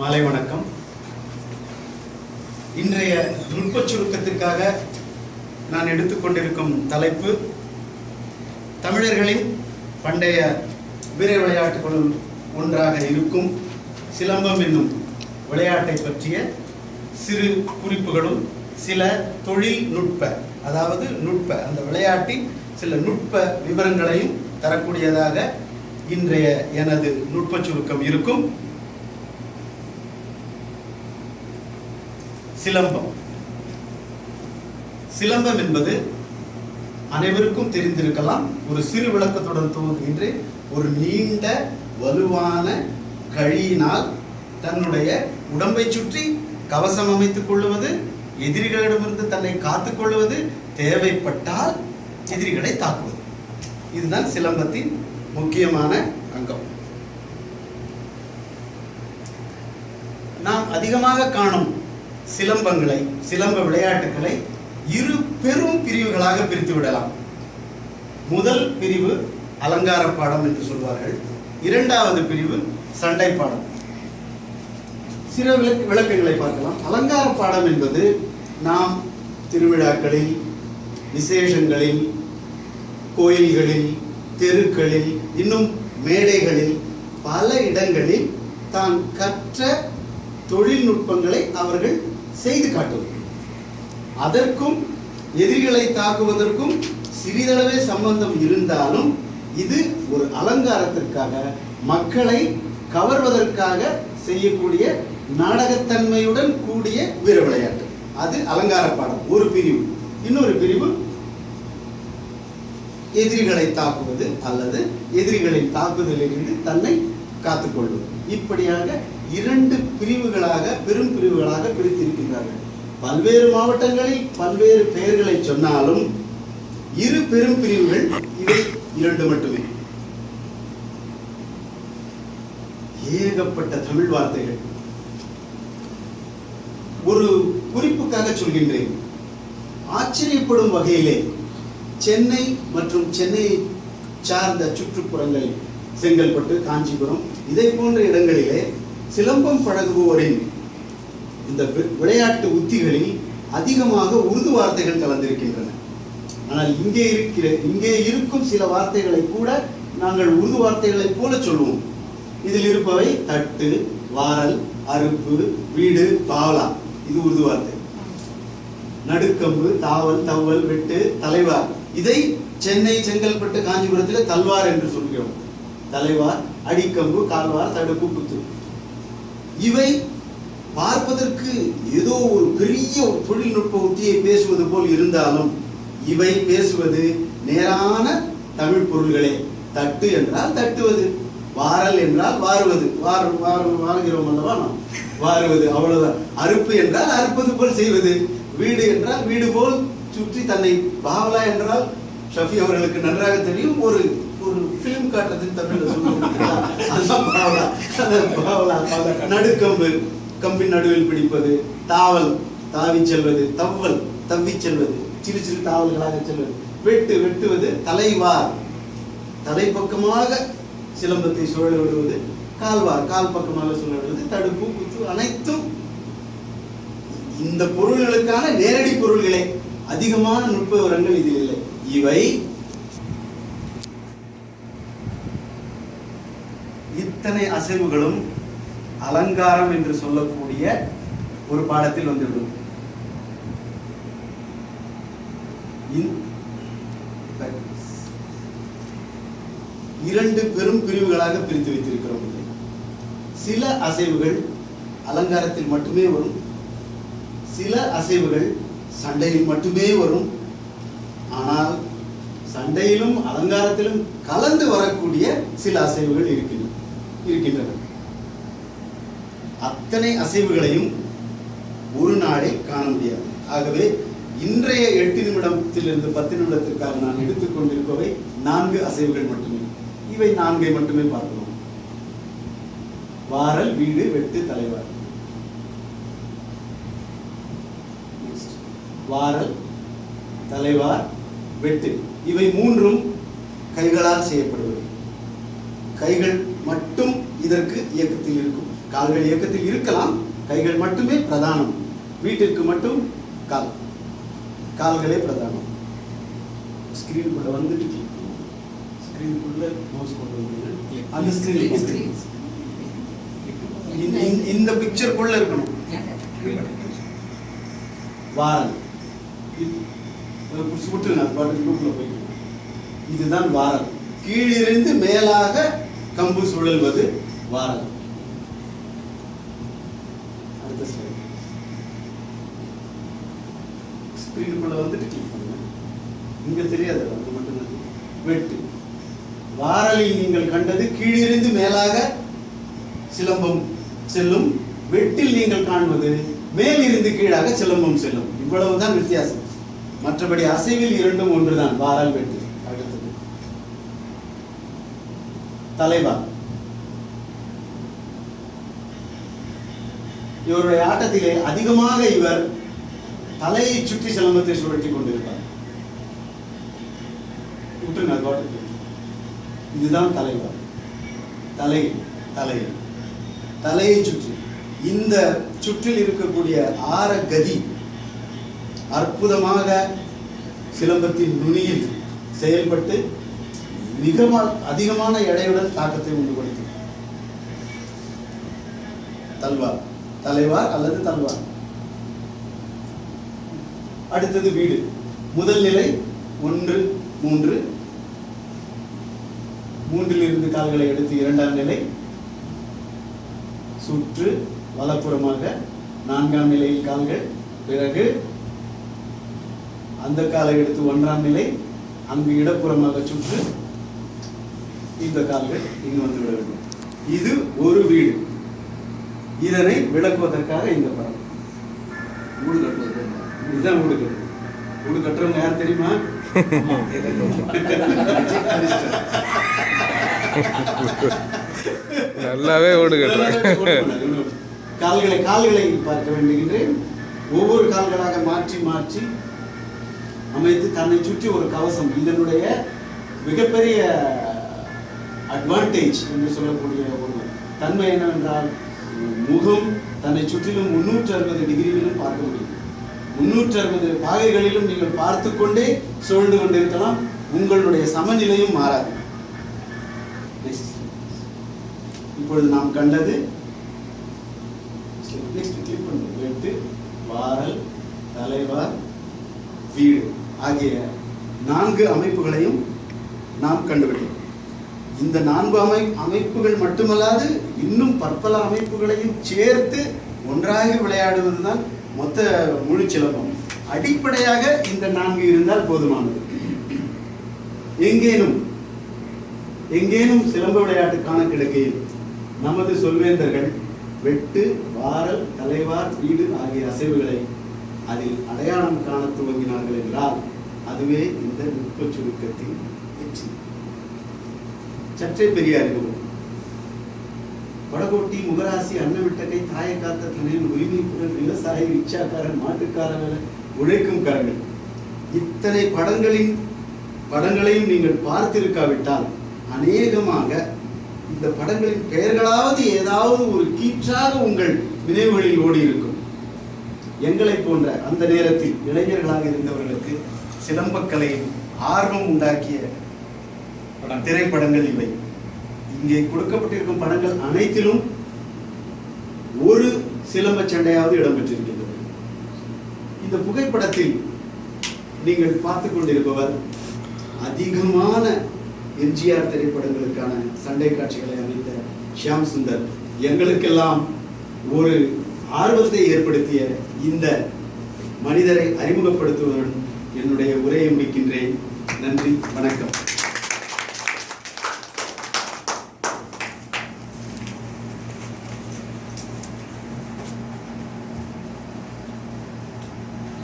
மாலை வணக்கம். இன்றைய நுட்பச் சுருக்கத்திற்காக நான் எடுத்துக்கொண்டிருக்கும் தலைப்பு தமிழர்களின் பண்டைய வீர விளையாட்டுகளுள் ஒன்றாக இருக்கும் சிலம்பம் என்னும் விளையாட்டை பற்றிய சிறு குறிப்புகளும் சில தொழில்நுட்ப அதாவது நுட்ப அந்த விளையாட்டின் சில நுட்ப விவரங்களையும் தரக்கூடியதாக இன்றைய எனது நுட்பச் சுருக்கம் இருக்கும். சிலம்பம். சிலம்பம் என்பது அனைவருக்கும் தெரிந்திருக்கலாம் ஒரு சிறு விளக்கத்துடன் துவங்குகின்றேன். ஒரு நீண்ட வலுவான கழியினால் தன்னுடைய உடம்பை சுற்றி கவசம் அமைத்துக் கொள்வது எதிரிகளிடமிருந்து தன்னை காத்துக் கொள்வது தேவைப்பட்டால் எதிரிகளை தாக்குவது. இதுதான் சிலம்பத்தின் முக்கியமான அங்கம். நாம் அதிகமாக காணும் சிலம்பங்களை சிலம்ப விளையாட்டுகளை இரு பெரும் பிரிவுகளாக பிரித்து விடலாம். முதல் பிரிவு அலங்கார பாடம் என்று சொல்வார்கள். இரண்டாவது பிரிவு சண்டை பாடம். சில விளக்கு விளக்கங்களை பார்க்கலாம். அலங்கார பாடம் என்பது நாம் திருவிழாக்களில் விசேஷங்களில் கோயில்களில் தெருக்களில் இன்னும் மேடைகளில் பல இடங்களில் தான் கற்ற தொழில்நுட்பங்களை அவர்கள் செய்து காட்டும் அதற்கும் எதிரிகளை தாக்குவதற்கும் சிறிதளவே சம்பந்தம் இருந்தாலும் இது ஒரு அலங்காரத்திற்காக மக்களை கவர்வதற்காக செய்யக்கூடிய நாடகத்தன்மையுடன் கூடிய வீர விளையாட்டு அது அலங்கார பாடம் ஒரு பிரிவு. இன்னொரு பிரிவு எதிரிகளை தாக்குவது அல்லது எதிரிகளின் தாக்குதலிலிருந்து தன்னை காத்துக்கொள்வது. இப்படியாக இரண்டு பிரிவுகளாக பெரும் பிரிவுகளாக பிரித்திருக்கின்றார்கள். பல்வேறு மாவட்டங்களில் பல்வேறு பெயர்களை சொன்னாலும் இரு பெரும் பிரிவுகள் இவை இரண்டு மட்டுமே. ஏகப்பட்ட தமிழ் வார்த்தைகள். ஒரு குறிப்புக்காக சொல்கின்றேன். ஆச்சரியப்படும் வகையிலே சென்னை மற்றும் சென்னையை சார்ந்த சுற்றுப்புறங்கள் செங்கல்பட்டு காஞ்சிபுரம் இதை போன்ற இடங்களிலே சிலம்பம் பழகுவோரின் இந்த விளையாட்டு உத்திகளில் அதிகமாக உருது வார்த்தைகள் கலந்திருக்கின்றன. ஆனால் இங்கே இருக்கிற இங்கே இருக்கும் சில வார்த்தைகளை கூட நாங்கள் உருது வார்த்தைகளைப் போல சொல்லுவோம் இதில் இருப்பவை தட்டு வாரல் அறுப்பு வீடு பாவலா. இது உருது வார்த்தை. நடுக்கம்பு தாவல் தவல் வெட்டு தலைவார். இதை சென்னை செங்கல்பட்டு காஞ்சிபுரத்தில் தல்வார் என்று சொல்கிறோம். தலைவார் அடிக்கம்பு கால்வார் தடுப்பு குத்து. இவை பார்ப்பதற்கு ஏதோ ஒரு பெரிய ஒரு தொழில்நுட்ப உத்தியை பேசுவது போல் இருந்தாலும் இவை பேசுவது நேரான தமிழ் பொருள்களே. தட்டு என்றால் தட்டுவது வாரல் என்றால் வாருவது. வார் வார் வாருகிறோம் அல்லவா நாம்? வாருவது அவ்வளவுதான். அறுப்பு என்றால் அறுப்பது போல் செய்வது. வீடு என்றால் வீடு போல் சுற்றி தன்னை பாவலா என்றால் ஷஃபி அவர்களுக்கு நன்றாக தெரியும். ஒரு ஒரு ஃபிலிம் காட்டுறதுன்னு தமிழ்ல சொல்லுவாங்க. நடுக்கம்பு. கம்பின் நடுவில் பிடிப்பது. தாவல். தாவி செல்வது. தவ்வல். தவ்வி செல்வது. சிறு சிறு தாவல்களாக செல்வது. வெட்டு வெட்டுவது. தலைவார். தலைப்பக்கமாக சிலம்பத்தை சுழல விடுவது. கால்வார். கால் பக்கமாக சுழல விடுவது. தடுப்பு குத்து அனைத்தும் இந்த பொருள்களுக்கான நேரடி பொருள்களே. அதிகமான நுட்ப விவரங்கள் இதில் இல்லை. இவை இத்தனை அசைவுகளும் அலங்காரம் என்று சொல்லக்கூடிய ஒரு பாடத்தில் வந்துவிடும். இரண்டு பெரும் பிரிவுகளாக பிரித்து வைத்திருக்கிறோம். சில அசைவுகள் அலங்காரத்தில் மட்டுமே வரும். சில அசைவுகள் சண்டையில் மட்டுமே வரும். ஆனால் சண்டையிலும் அலங்காரத்திலும் கலந்து வரக்கூடிய சில அசைவுகள் இருக்கின்றன. இருக்கின்றன அத்தனை அசைவுகளையும் ஒரு நாளே காண முடியாது. ஆகவே இன்றைய எட்டு நிமிடத்திலிருந்து பத்து நிமிடத்திற்காக நான் எடுத்துக்கொண்டிருப்பவை நான்கு அசைவுகள் மட்டுமே. இவை நான்கை மட்டுமே பார்க்கிறோம். வாரல் வீடு வெட்டு தலைவார். வாரல் தலைவார் வெட்டு. இவை மூன்றும் கைகளால் செய்யப்படுவது. கைகள் மட்டும் இதற்கு இயக்கத்தில் இருக்கும். கால்கள் இயக்கத்தில் இருக்கலாம் கைகள் மட்டுமே பிரதானம். வீட்டிற்கு மட்டும் கால். கால்களே பிரதானம். ஸ்கிரீனுக்குள்ள வந்துட்டு click பண்ணுங்க. ஸ்கிரீனுக்குள்ள மவுஸ் கொண்டு வந்து அந்த ஸ்கிரீன் இந்த பிக்சருக்குள்ள இருக்கணும். வாரல். விட்டுருங்க. அது பாட்டு குரூப்ல போய்க்கலாம் இதுதான் வாரல். கீழிருந்து மேலாக கம்பு சுழல்வது. வாரல் அடுத்த ஸ்லைடு ஸ்க்ரீனுக்குள்ள வந்துட்டு கிளிக் பண்ணுங்க. இங்க தெரியாது அது மட்டும் வெட்டு. வாரலில் நீங்கள் கண்டது கீழிருந்து மேலாக சிலம்பம் செல்லும். வெட்டில் நீங்கள் காண்பது மேலிருந்து கீழாக சிலம்பம் செல்லும். இவ்வளவுதான் வித்தியாசம். மற்றபடி அசைவில் இரண்டும் ஒன்றுதான். வாரல் வெட்டு. அடுத்தது. தலைவா. இவருடைய ஆட்டத்திலே அதிகமாக இவர் தலையை சுற்றி சிலம்பத்தை சுழற்றி கொண்டிருப்பார். விட்டுருங்க அது இதுதான் தலைவர். தலை தலை. தலையை சுற்றி. இந்த சுற்றில் இருக்கக்கூடிய ஆர கதி அற்புதமாக சிலம்பத்தின் நுனியில் செயல்பட்டு மிக அதிகமான எடையுடன் தாக்கத்தை உண்டு கொடுக்கும் தல்வார். தலைவார் அல்லது தல்வார் அடுத்தது வீடு. முதல் நிலை ஒன்று மூன்று. மூன்றில் இருந்து கால்களை எடுத்து இரண்டாம் நிலை. சுற்று வலப்புறமாக நான்காம் நிலையில் கால்கள். பிறகு அந்த காலை எடுத்து ஒன்றாம் நிலை. அங்கு இடப்புறமாக சுற்று. இந்த கால்கள் இங்கு வந்து விட வேண்டும். இது ஒரு வீடு. இதனை விளக்குவதற்காக இந்த படம் வீடு கட்டுவது. இதுதான் வீடு கட்டு. வீடு கட்டுறவங்க யார் தெரியுமா? நல்லாவே ஓடு கட்டுறாங்க. கால்களை கால்களை பார்க்க வேண்டுகின்றேன். ஒவ்வொரு கால்களாக மாற்றி மாற்றி அமைத்து தன்னை சுற்றி ஒரு கவசம். இதனுடைய மிகப்பெரிய அட்வான்டேஜ் என்று சொல்லக்கூடிய ஒரு தன்மை என்னவென்றால் முகம் தன்னை சுற்றிலும் முன்னூற்று அறுபது டிகிரியிலும் பார்க்க முடியும். முன்னூற்று அறுபது பாகைகளிலும் நீங்கள் பார்த்து கொண்டே சுழண்டு கொண்டிருக்கலாம். உங்களுடைய சமநிலையும் மாறாது. இப்பொழுது நாம் கண்டது. வெட்டு வாரல் தலைவார் வீடு ஆகிய நான்கு அமைப்புகளையும் நாம் கண்டுபிடித்தோம். இந்த நான்கு அமை அமைப்புகள் மட்டுமல்லாது இன்னும் பற்பல அமைப்புகளையும் சேர்த்து ஒன்றாக விளையாடுவதுதான் மொத்த முழு சிலம்பம். அடிப்படையாக இந்த நான்கு இருந்தால் போதுமானது. எங்கேனும் எங்கேனும் சிலம்ப விளையாட்டு காண நமது சொல்வேந்தர்கள் வெட்டு வாரல் தலைவார் வீடு ஆகிய அசைவுகளை அதில் அடையாளம் காண துவங்கினார்கள் என்றால் அதுவே இந்த நுட்ப சுருக்கத்தின் வெற்றி சற்றே பெரியார் இருக்கும் வடகோட்டி முகராசி அன்னவிட்டகை தாயை காத்த துணையில் உரிமை குரல் விவசாயி ரிக்ஷாக்காரன் மாட்டுக்காரன் உழைக்கும் கரங்கள். இத்தனை படங்களின் படங்களையும் நீங்கள் பார்த்திருக்காவிட்டால் அநேகமாக இந்த படங்களின் பெயர்களாவது ஏதாவது ஒரு கீற்றாக உங்கள் நினைவுகளில் ஓடி இருக்கும் எங்களை போன்ற அந்த நேரத்தில் இளைஞர்களாக இருந்தவர்களுக்கு சிலம்பக்கலையில் ஆர்வம் உண்டாக்கிய திரைப்படங்கள் இவை. இங்கே கொடுக்கப்பட்டிருக்கும் படங்கள் அனைத்திலும் ஒரு சிலம்ப சண்டையாவது இடம்பெற்றிருக்கின்றது. இந்த புகைப்படத்தில் நீங்கள் பார்த்து கொண்டிருப்பவர் அதிகமான எம்ஜிஆர் திரைப்படங்களுக்கான சண்டை காட்சிகளை அமைத்த ஷியாம் சுந்தர். எங்களுக்கெல்லாம் ஒரு ஆர்வத்தை ஏற்படுத்திய இந்த மனிதரை அறிமுகப்படுத்துவதுடன் என்னுடைய உரையை முடிக்கின்றேன். நன்றி வணக்கம்.